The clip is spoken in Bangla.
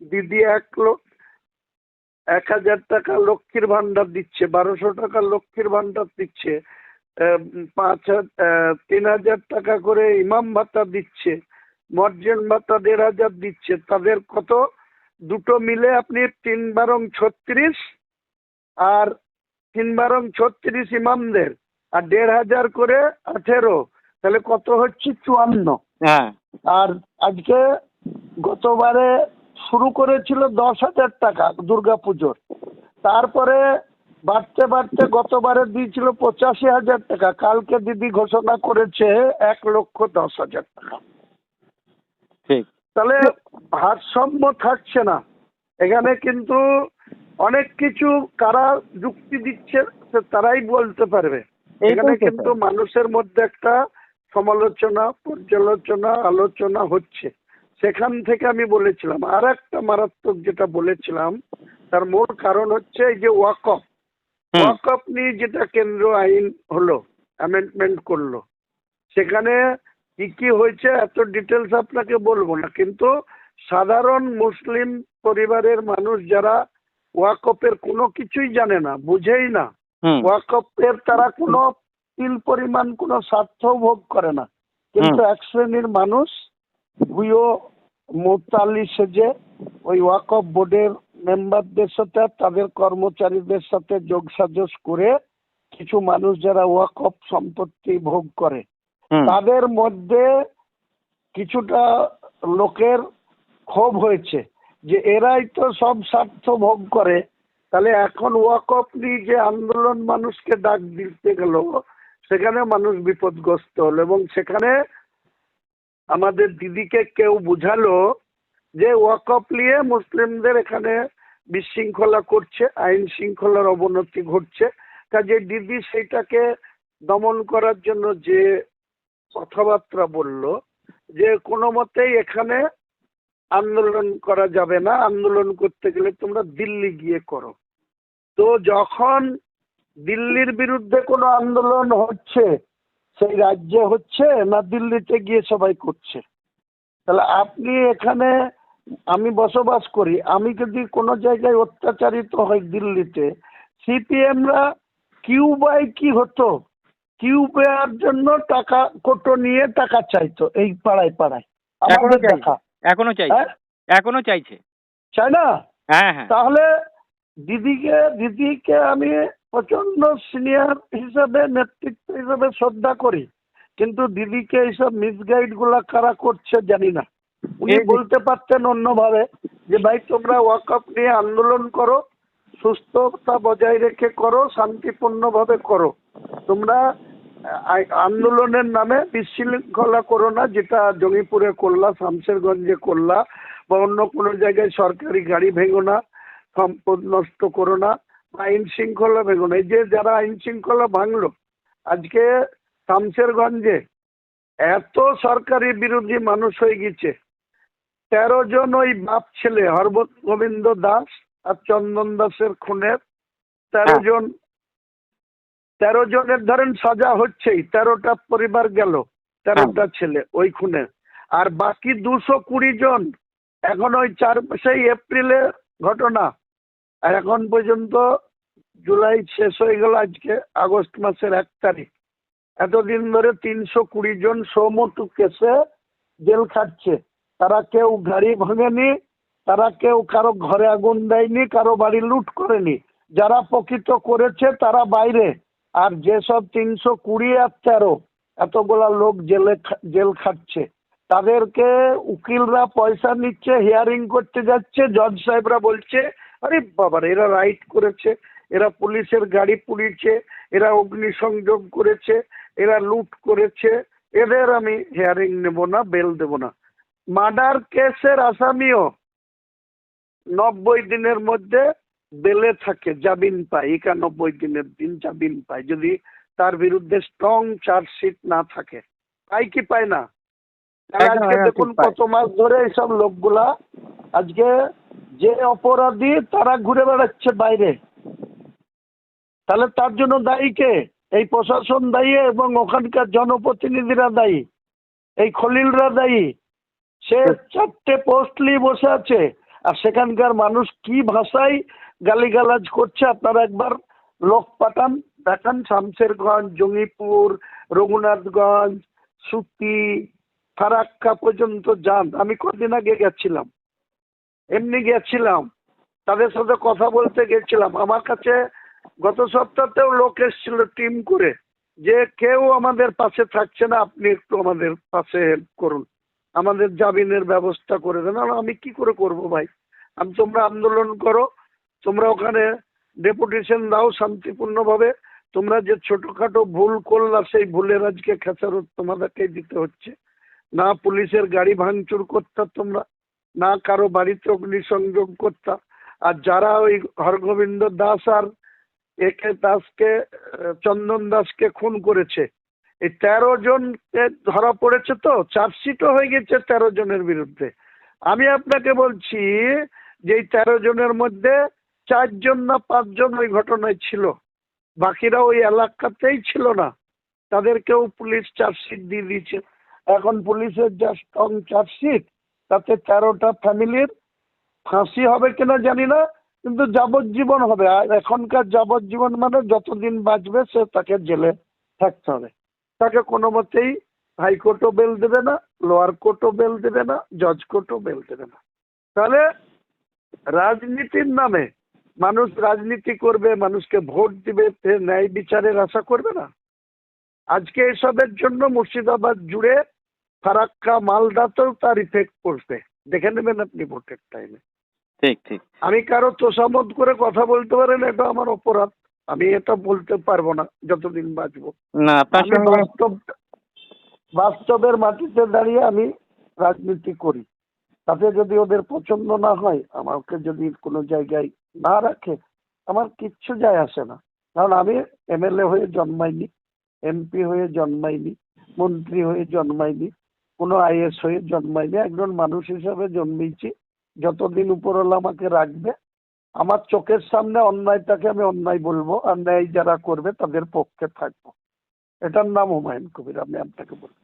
দিদি এক লোক এক হাজার টাকা লক্ষ্মীর ভান্ডার দিচ্ছে বারোশো টাকা লক্ষ্মীর ভান্ডার দিচ্ছে পাঁচ তিন হাজার টাকা করে ইমাম ভাতা দিচ্ছে মর্জেন ভাতা দেড় হাজার দিচ্ছে তাদের কত? দুটো মিলে আপনি তিন বারং ছত্রিশ আর তিন বারং ছত্রিশ ইমামদের আর দেড় হাজার করে আঠেরো তাহলে কত হচ্ছে চুয়ান্ন? হ্যাঁ। আর আজকে গতবারে শুরু করেছিল দশ হাজার টাকা দুর্গা পুজোর। তারপরে বাড়তে বাড়তে গতবারে দিয়েছিল পঁচাশি হাজার টাকা। কালকে দিদি ঘোষণা করেছে এক লক্ষ দশ হাজার টাকা। ঠিক। তাহলে ভারসাম্য থাকছে না। এখানে কিন্তু অনেক কিছু কারা যুক্তি দিচ্ছে তারাই বলতে পারবে। এখানে কিন্তু মানুষের মধ্যে একটা সমালোচনা পর্যালোচনা আলোচনা হচ্ছে। সেখান থেকে আমি বলেছিলাম আর একটা মারাত্মক যেটা বলেছিলাম তার মূল কারণ হচ্ছে এই যে ওয়াকফ। ওয়াকফ নিয়ে যেটা কেন্দ্র আইন হলো অ্যামেন্ডমেন্ট করল সেখানে কি কি হয়েছে এত ডিটেলস আপনাকে বলব না কিন্তু সাধারণ মুসলিম পরিবারের মানুষ যারা ওয়াকফের কোনো কিছুই জানে না বুঝেই না ওয়াকফের তারা কোনো তিল পরিমাণ কোনো স্বার্থ ভোগ করে না। কিন্তু এক শ্রেণির মানুষ ভুয়ো মোতালি সেজে ওই ওয়াকফ বোর্ডের মেম্বারদের সাথে তাদের কর্মচারীদের সাথে যোগসাজশ করে কিছু মানুষ যারা ওয়াকফ সম্পত্তি ভোগ করে। তাদের মধ্যে কিছুটা লোকের ক্ষোভ হয়েছে যে এরাই তো সব স্বার্থ ভোগ করে। তাহলে এখন ওয়াকফ নিয়ে যে আন্দোলন মানুষকে ডাক দিতে গেল সেখানে মানুষ বিপদগ্রস্ত হলো এবং সেখানে আমাদের দিদিকে কেউ বুঝালো যে ওয়াকফ নিয়ে মুসলিমদের এখানে বিশৃঙ্খলা করছে, আইন শৃঙ্খলার অবনতি ঘটছে। কাজে দিদি সেইটাকে দমন করার জন্য যে কথাবার্তা বলল, যে কোনো মতেই এখানে আন্দোলন করা যাবে না। আন্দোলন করতে গেলে তোমরা দিল্লি গিয়ে করো। তো যখন দিল্লির বিরুদ্ধে কোনো আন্দোলন হচ্ছে সেই রাজ্যে হচ্ছে না দিল্লিতে গিয়ে সবাই করছে। তাহলে আপনি এখানে আমি বসবাস করি আমি যদি কোনো জায়গায় অত্যাচারিত হই দিল্লিতে সিপিএমরা কিউ বাই কি হতো? কিউ পেয়ার জন্য টাকা কোটো নিয়ে টাকা চাইতো এই পাড়ায় পাড়ায়। এখনও আমাদের চাইছে এখনও চাইছে। হ্যাঁ? এখনও চাইছে। চাই না? হ্যাঁ হ্যাঁ। তাহলে দিদিকে দিদিকে আমি প্রচণ্ড সিনিয়র হিসাবে নেতৃত্ব হিসাবে শ্রদ্ধা করি। কিন্তু দিদিকে এইসব মিসগাইডগুলা কারা করছে জানি না। উনি বলতে পারতেন অন্যভাবে যে ভাই তোমরা ওয়াকআপ নিয়ে আন্দোলন করো সুস্থতা বজায় রেখে করো শান্তিপূর্ণভাবে করো। তোমরা আন্দোলনের নামে বিশৃঙ্খলা করো না যেটা জঙ্গিপুরে করলা শামশেরগঞ্জে করলা বা অন্য কোনো জায়গায় সরকারি গাড়ি ভেঙো না সম্পদ নষ্ট করো না। আইন শৃঙ্খলা ভেঙো না এই যে যারা আইন শৃঙ্খলা ভাঙলো আজকে শামশেরগঞ্জে এত সরকারি বিরোধী মানুষ হয়ে গেছে। তেরো জন ওই বাপ ছেলে হরব গোবিন্দ দাস আর চন্দন দাসের খুনের তেরো হ্যাঁ। জন তেরো জনের ধরেন সাজা হচ্ছেই তেরোটা পরিবার গেল তেরোটা ছেলে ওই খুনে। আর বাকি দুশো কুড়ি জন এখন ওই চার সেই এপ্রিলে ঘটনা আর এখন পর্যন্ত জুলাই শেষ হয়ে গেল আজকে, আগস্ট মাসের এক তারিখ। এতদিন ধরে তিনশো কুড়ি জন সৌমটু কেসে জেল খাটছে। তারা কেউ গাড়ি ভাঙেনি, তারা কেউ কারও ঘরে আগুন দেয়নি, কারও বাড়ি লুট করেনি। যারা প্রকৃত করেছে তারা বাইরে। আর যেসব তিনশো কুড়ি আর তেরো এতগুলা লোক জেলে জেল খাটছে, তাদেরকে উকিলরা পয়সা নিচ্ছে হিয়ারিং করতে যাচ্ছে জজ সাহেবরা বলছে আরে বাবার, এরা রাইড করেছে, এরা পুলিশের গাড়ি পুড়িয়েছে, এরা অগ্নিসংযোগ করেছে, এরা লুট করেছে। এদের আমি হেয়ারিং নেব না বেল দেব না। মার্ডার কেসের আসামিও নব্বই দিনের মধ্যে বেলে থাকে, জামিন পায়, একানব্বই দিনের দিন জামিন পায়। যদি তার বিরুদ্ধে স্ট্রং চার্জশিট না থাকে, পায় কি পায় না? আজকে দেখুন কত মাস ধরে এইসব লোকগুলা আজকে যে অপরাধী তারা ঘুরে বেড়াচ্ছে বাইরে। তাহলে তার জন্য দায়ী কে? এই প্রশাসন দায়ী এবং ওখানকার জনপ্রতিনিধিরা দায়ী? এই খলিলরা দায়ী? সে চারটে পোস্ট নিয়ে বসে আছে। আর সেখানকার মানুষ কি ভাষায় গালিগালাজ করছে আপনারা একবার লোক পাঠান। দেখান শামশেরগঞ্জ জঙ্গিপুর রঘুনাথগঞ্জ সুতি ফারাক্কা পর্যন্ত যান। আমি কদিন আগে গেছিলাম। এমনি গেছিলাম। তাদের সাথে কথা বলতে গেছিলাম। আমার কাছে গত সপ্তাহতেও লোক এসেছিল টিম করে। যে কেউ আমাদের পাশে থাকছে না, আপনি একটু আমাদের পাশে হেল্প করুন। আমাদের জামিনের ব্যবস্থা করে দেন। আমি কি করে করব ভাই? আমি তোমরা আন্দোলন করো। তোমরা ওখানে ডেপুটেশন দাও শান্তিপূর্ণভাবে। তোমরা যে ছোটখাটো ভুল করলা, সেই ভুলের আজকে খেসারত তোমাদেরকেই দিতে হচ্ছে। না পুলিশের গাড়ি ভাঙচুর করতা তোমরা, না কারও বাড়িতে অগ্নিসংযোগ করতা। আর যারা ওই হরগোবিন্দ দাস আর একে দাসকে, চন্দন দাসকে খুন করেছে, এই তেরো জনকে ধরা পড়েছে তো, চার্জশিটও হয়ে গেছে তেরো জনের বিরুদ্ধে। আমি আপনাকে বলছি যে এই তেরো জনের মধ্যে চারজন না পাঁচজন ওই ঘটনায় ছিল, বাকিরা ওই এলাকাতেই ছিল না। তাদেরকেও পুলিশ চার্জশিট দিয়ে দিয়েছে। এখন পুলিশের যা স্ট্রং চার্জশিট তাতে তেরোটা ফ্যামিলির ফাঁসি হবে কিনা জানি না, কিন্তু যাবজ্জীবন হবে। আর এখনকার যাবজ্জীবন মানে যতদিন বাঁচবে সে তাকে জেলে থাকতে হবে। তাকে কোনো মতেই হাইকোর্টও বেল দেবে না লোয়ার কোর্টও বেল দেবে না জজ কোর্টও বেল দেবে না। তাহলে রাজনীতির নামে মানুষ রাজনীতি করবে, মানুষকে ভোট দিবে সে ন্যায় বিচারের আশা করবে না? আজকে এসবের জন্য মুর্শিদাবাদ জুড়ে ফারাক্কা মালদাতেও তার ইফেক্ট পড়বে দেখে নেবেন আপনি ভোটের টাইমে ঠিক ঠিক। আমি কারও তোষামত করে কথা বলতে পারেন এটা আমার অপরাধ। আমি এটা বলতে পারব না যতদিন বাঁচবো। না বাস্তব বাস্তবের মাটিতে দাঁড়িয়ে আমি রাজনীতি করি। তাতে যদি ওদের পছন্দ না হয় আমাকে যদি কোনো জায়গায় না রাখে আমার কিচ্ছু যায় আসে না। কারণ আমি এমএলএ হয়ে জন্মাইনি এমপি হয়ে জন্মাইনি মন্ত্রী হয়ে জন্মাইনি। কোনো আইএস হয়ে জন্মাইনি একজন মানুষ হিসাবে জন্মেছি যতদিন উপরওয়ালা আমাকে রাখবে, আমার চোখের সামনে অন্যায়টাকে আমি অন্যায় বলব আর ন্যায় যারা করবে তাদের পক্ষে থাকব। এটার নাম হুমায়ুন কবির, আমি আপনাকে বলব।